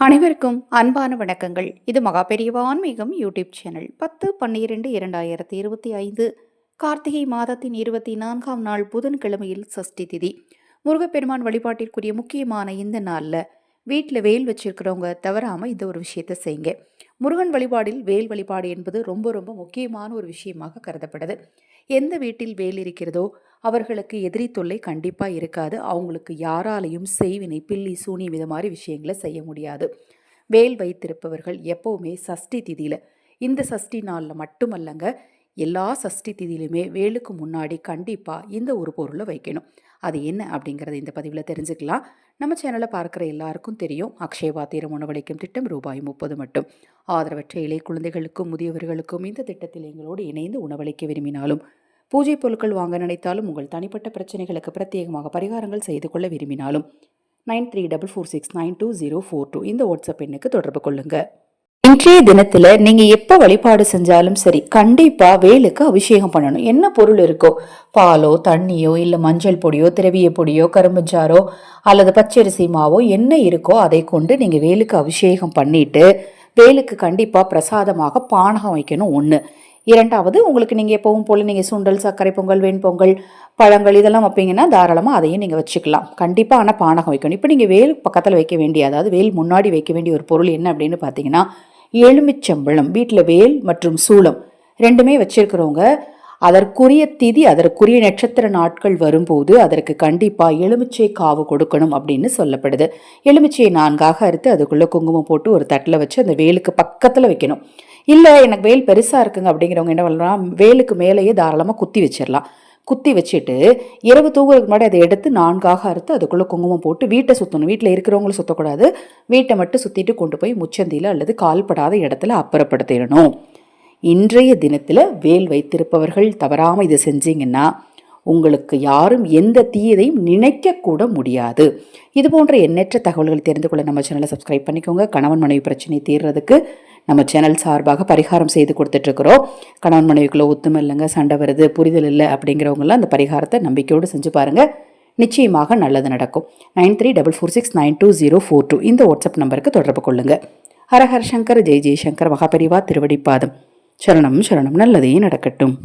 அனைவருக்கும் அன்பான வணக்கங்கள். இது மகா பெரியவா ஆன்மீகம் யூடியூப் சேனல் பத்து பன்னிரெண்டு இரண்டாயிரத்தி இருபத்தி ஐந்து கார்த்திகை மாதத்தின் இருபத்தி நான்காம் நாள் புதன்கிழமையில் சஷ்டி திதி. முருகப்பெருமான் வழிபாட்டிற்குரிய முக்கியமான இந்த நாளில் வீட்டில் வேல் வச்சிருக்கிறவங்க தவறாமல் இந்த ஒரு விஷயத்தை செய்யுங்க. முருகன் வழிபாடில் வேல் வழிபாடு என்பது ரொம்ப ரொம்ப முக்கியமான ஒரு விஷயமாக கருதப்படுது. எந்த வீட்டில் வேல் இருக்கிறதோ அவர்களுக்கு எதிரி தொல்லை கண்டிப்பாக இருக்காது. அவங்களுக்கு யாராலையும் செய்வினை பில்லி சூனி இது மாதிரி விஷயங்களை செய்ய முடியாது. வேல் வைத்திருப்பவர்கள் எப்போவுமே சஷ்டி திதியில். இந்த சஷ்டி நாளில் மட்டுமல்லங்க எல்லா சஷ்டி திதியிலுமே வேலுக்கு முன்னாடி கண்டிப்பாக இந்த ஒரு பொருளை வைக்கணும். அது என்ன அப்படிங்கிறத இந்த பதிவில் தெரிஞ்சுக்கலாம். நம்ம சேனலை பார்க்குற எல்லாருக்கும் தெரியும். அக்ஷய தீரம் உணவளிக்கும் திட்டம் ரூபாய் முப்பது மட்டும். ஆதரவற்ற இலை குழந்தைகளுக்கும் முதியவர்களுக்கும் இந்த திட்டத்தில் எங்களோடு இணைந்து உணவளிக்க விரும்பினாலும் பூஜை பொருட்கள் வாங்க நினைத்தாலும் உங்கள் தனிப்பட்ட பிரச்சனைகளுக்கு பிரத்யேகமாக பரிகாரங்கள் செய்து கொள்ள விரும்பினாலும் nine three double four six nine two zero four two இந்த வாட்ஸ்அப் எண்ணுக்கு தொடர்பு கொள்ளுங்கள் இன்றைய தினத்துல நீங்க எப்ப வழிபாடு செஞ்சாலும் சரி கண்டிப்பா வேலுக்கு அபிஷேகம் பண்ணணும். என்ன பொருள் இருக்கோ பாலோ தண்ணியோ இல்ல மஞ்சள் பொடியோ திரவிய பொடியோ கரும்புச்சாரோ அல்லது பச்சரிசி மாவோ என்ன இருக்கோ அதை கொண்டு நீங்க வேலுக்கு அபிஷேகம் பண்ணிட்டு வேலுக்கு கண்டிப்பா பிரசாதமாக பானகம் வைக்கணும் ஒன்று இரண்டாவது உங்களுக்கு நீங்கள் எப்பவும் போல் நீங்கள் சுண்டல் சர்க்கரை பொங்கல் வெண்பொங்கல் பழங்கள் இதெல்லாம் வைப்பீங்கன்னா தாராளமாக அதையும் நீங்கள் வச்சுக்கலாம். கண்டிப்பாக ஆனால் பானகம் வைக்கணும். இப்போ நீங்கள் வேல் பக்கத்தில் வைக்க வேண்டிய அதாவது வேல் முன்னாடி வைக்க வேண்டிய ஒரு பொருள் என்ன அப்படின்னு பார்த்தீங்கன்னா எலுமிச்சம்பழம் வீட்டில் வேல் மற்றும் சூளம் ரெண்டுமே வச்சிருக்கிறவங்க. அதற்குரிய திதி அதற்குரிய நட்சத்திர நாட்கள் வரும்போது அதற்கு கண்டிப்பாக எலுமிச்சை காவு கொடுக்கணும் அப்படின்னு சொல்லப்படுது. எலுமிச்சையை நான்காக அறுத்து அதுக்குள்ளே குங்குமம் போட்டு ஒரு தட்டில் வச்சு அந்த வேலுக்கு பக்கத்தில் வைக்கணும். இல்லை எனக்கு வேல் பெருசாக இருக்குங்க அப்படிங்கிறவங்க என்ன பண்ணலாம்? வேலுக்கு மேலேயே தாராளமாக குத்தி வச்சிடலாம் குத்தி வச்சுட்டு இரவு தூங்குறதுக்கு முன்னாடி அதை எடுத்து நான்காக அறுத்து அதுக்குள்ளே குங்குமம் போட்டு வீட்டை சுற்றணும் வீட்டில் இருக்கிறவங்களும் சுற்றக்கூடாது வீட்டை மட்டும் சுற்றிட்டு கொண்டு போய் முச்சந்தியில் அல்லது கால்படாத இடத்துல அப்புறப்படுத்திடணும். இன்றைய தினத்தில் வேல் வைத்திருப்பவர்கள் தவறாமல் இதை செஞ்சீங்கன்னா உங்களுக்கு யாரும் எந்த தீயதையும் நினைக்கக்கூட முடியாது. இது போன்ற எண்ணற்ற தகவல்கள் தெரிந்து கொள்ள நம்ம சேனலை சப்ஸ்கிரைப் பண்ணிக்கோங்க. கணவன் மனைவி பிரச்சனை தீர்றதுக்கு நம்ம சேனல் சார்பாக பரிகாரம் செய்து கொடுத்துட்ருக்குறோம் கணவன் மனைவிக்குள்ளே ஒத்துமை இல்லைங்க சண்டை வருது புரிதல் இல்லை அப்படிங்கிறவங்களாம் அந்த பரிகாரத்தை நம்பிக்கையோடு செஞ்சு பாருங்கள் நிச்சயமாக நல்லது நடக்கும். Nine three double four six nine two zero four two இந்த வாட்ஸ்அப் நம்பருக்கு தொடர்பு கொள்ளுங்கள் ஹரஹர் சங்கர் ஜெய் ஜெய்சங்கர் மகாபெரிவா திருவடிப்பாதம். சரணம் சரணம் நல்லதே நடக்கட்டும்.